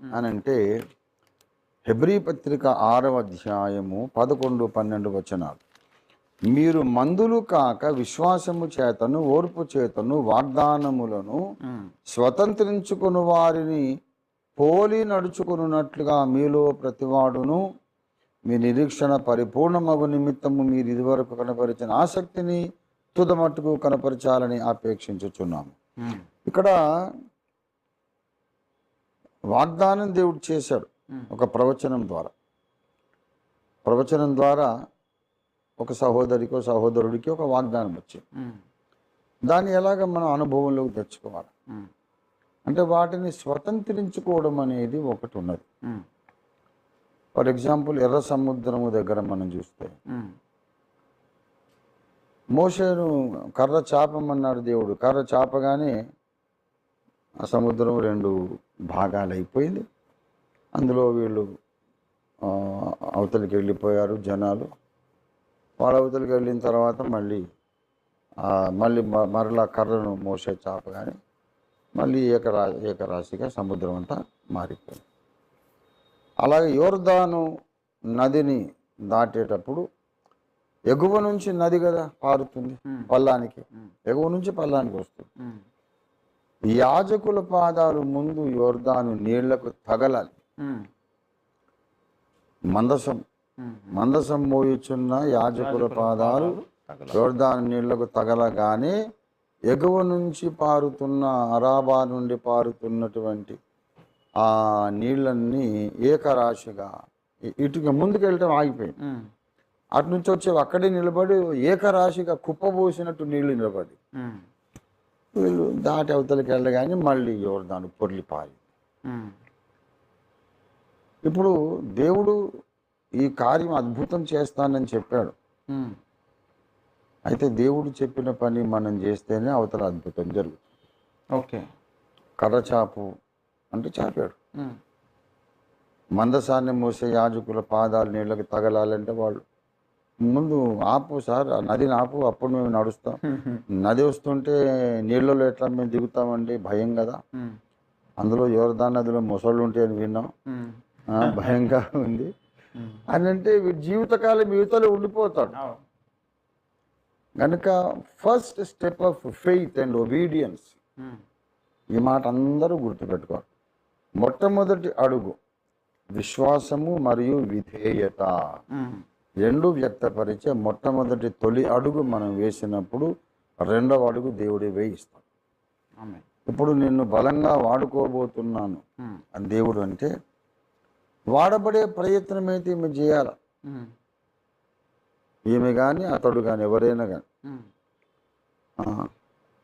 అని అంటే హెబ్రీ పత్రిక ఆరవ అధ్యాయము పదకొండు పన్నెండు వచనాలు. మీరు మందులు కాక విశ్వాసము చేతను ఓర్పు చేతను వాగ్దానములను స్వతంత్రించుకుని వారిని పోలి నడుచుకున్నట్లుగా మీలో ప్రతివాడును. మీ నిరీక్షణ పరిపూర్ణమగు నిమిత్తము మీరు ఇదివరకు కనపరిచిన ఆసక్తిని తుదమట్టుకు కనపరచాలని ఆపేక్షించుచున్నాము ఇక్కడ వాగ్దానం దేవుడు చేశాడు ఒక ప్రవచనం ద్వారా. ప్రవచనం ద్వారా ఒక సహోదరికో సహోదరుడికి ఒక వాగ్దానం వచ్చింది. దాన్ని ఎలాగ మనం అనుభవంలోకి తెచ్చుకోవాలి? అంటే వాటిని స్వతంత్రించుకోవడం అనేది ఒకటి ఉన్నది. ఫర్ ఎగ్జాంపుల్ ఎర్ర సముద్రము దగ్గర మనం చూస్తే మోషేను కర్ర చాపమన్నాడు దేవుడు. కర్ర చాపగానే ఆ సముద్రం రెండు భాగాలు అయిపోయింది అందులో వీళ్ళు అవతలికి వెళ్ళిపోయారు జనాలు. వాళ్ళ అవతలికి వెళ్ళిన తర్వాత మళ్ళీ మళ్ళీ మరలా కర్రను మోసే చాపగానే మళ్ళీ ఏకరా ఏకరాశిగా సముద్రం అంతా మారిపోయింది. అలాగే యోర్దాను నదిని దాటేటప్పుడు ఎగువ నుంచి నది కదా పారుతుంది పల్లానికి. ఎగువ నుంచి పల్లానికి వస్తుంది. యాజకుల పాదాలు ముందు యోర్దాను నీళ్ళకు తగలాలి. మందసం. మందసం మోయుచున్న యాజకుల పాదాలు యోర్దాను నీళ్ళకు తగలగానే ఎగువ నుంచి పారుతున్న అరాబా నుండి పారుతున్నటువంటి ఆ నీళ్ళన్నీ ఏకరాశిగా ఇ- ఇటుక ముందుకు వెళ్ళటం ఆగిపోయింది అటు నుంచి వచ్చేవి అక్కడే నిలబడి ఏకరాశిగా కుప్పబోసినట్టు నీళ్ళు నిలబడి వీళ్ళు దాటి అవతలికి వెళ్ళగానే మళ్ళీ యోర్దాను పొర్లి పారి ఇప్పుడు దేవుడు ఈ కార్యం అద్భుతం చేస్తానని చెప్పాడు. అయితే దేవుడు చెప్పిన పని మనం చేస్తేనే అవతల అద్భుతం జరుగుతుంది. ఓకే. కర్రచాపు అంటే చాపాడు. మందసాన్ని మోసే యాజకుల పాదాలు నీళ్ళకి తగలాలంటే వాళ్ళు ముందు ఆపు సార్ ఆ నదిని ఆపు అప్పుడు మేము నడుస్తాం. నది వస్తుంటే నీళ్ళలో ఎట్లా మేము దిగుతామండి? భయం కదా. అందులో యోర్దాన్ నదిలో మొసళ్ళు ఉంటే అని విన్నాం. భయంగా ఉంది. అని అంటే జీవితకాలం యువతలో ఉండిపోతాడు. కనుక first step of faith and obedience. ఈ మాట అందరూ గుర్తుపెట్టుకోవాలి. మొట్టమొదటి అడుగు విశ్వాసము మరియు విధేయత. రెండు వ్యక్తపరిచే మొట్టమొదటి తొలి అడుగు మనం వేసినప్పుడు రెండవ అడుగు దేవుడి వేయిస్తాడు. ఇప్పుడు నిన్ను బలంగా వాడుకోబోతున్నాను. అని దేవుడు అంటే వాడబడే ప్రయత్నం అయితే ఈమె చేయాలి? ఈమె కానీ అతడు కానీ ఎవరైనా కానీ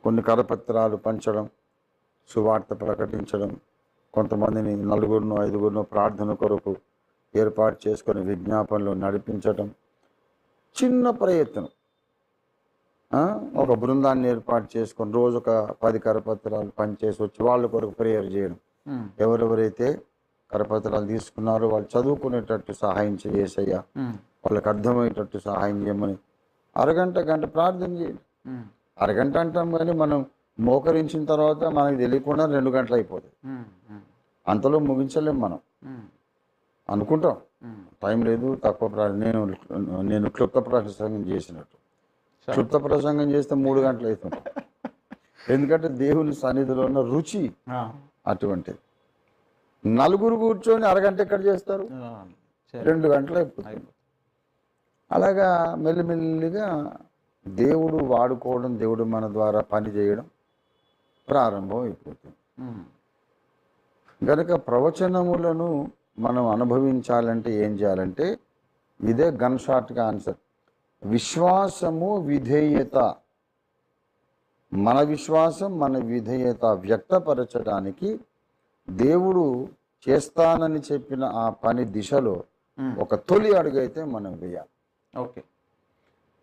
కొన్ని కరపత్రాలు పంచడం సువార్త ప్రకటించడం కొంతమందిని నలుగురును ఐదుగురును ప్రార్థన కొరకు ఏర్పాటు చేసుకొని విజ్ఞాపనలు నడిపించడం చిన్న ప్రయత్నం. ఒక బృందాన్ని ఏర్పాటు చేసుకొని రోజు ఒక పది కరపత్రాలు పనిచేసి వచ్చి వాళ్ళ కొరకు ప్రేయర్ చేయడం. ఎవరెవరైతే కరపత్రాలు తీసుకున్నారో వాళ్ళు చదువుకునేటట్టు సహాయం చేసేయ్యా. వాళ్ళకి అర్థమయ్యేటట్టు సహాయం చేయమని అరగంట గంట ప్రార్థన చేయండి. అరగంట అంటాం కానీ మనం మోకరించిన తర్వాత మనకు తెలియకుండా రెండు గంటలు అయిపోతాయి. అంతలో ముగించలేం మనం. అనుకుంటాం. టైం లేదు తక్కువ నేను నేను క్లుప్త ప్రసంగం చేసినట్టు. క్లుప్త ప్రసంగం చేస్తే మూడు గంటలు అవుతుంది. ఎందుకంటే దేవుని సన్నిధిలో ఉన్న రుచి అటువంటిది. నలుగురు కూర్చొని అరగంట ఎక్కడ చేస్తారు? రెండు గంటలు అయిపోతుంది. అలాగా మెల్లిమెల్లిగా దేవుడు వాడుకోవడం దేవుడు మన ద్వారా పని చేయడం ప్రారంభం అయిపోతుంది. గనుక ప్రవచనములను మనం అనుభవించాలంటే ఏం చేయాలంటే ఇదే గన్ షాట్గా ఆన్సర్ విశ్వాసము విధేయత. మన విశ్వాసం మన విధేయత వ్యక్తపరచడానికి దేవుడు చేస్తానని చెప్పిన ఆ పని దిశలో ఒక తొలి అడుగైతే మనం వేయాలి. ఓకే.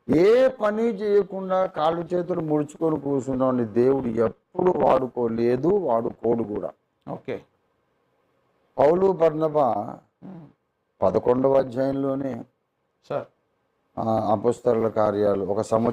ఏ పని చేయకుండా కాళ్ళు చేతులు ముడుచుకొని కూర్చున్నాడు దేవుడు ఎప్పుడు వాడుకోలేదు వాడుకోడు కూడా. ఓకే. పౌలు బర్ణబా పదకొండవ అధ్యాయంలోనే సార్. ఆ, అపస్తరుల కార్యాలు ఒక సంవత్సరం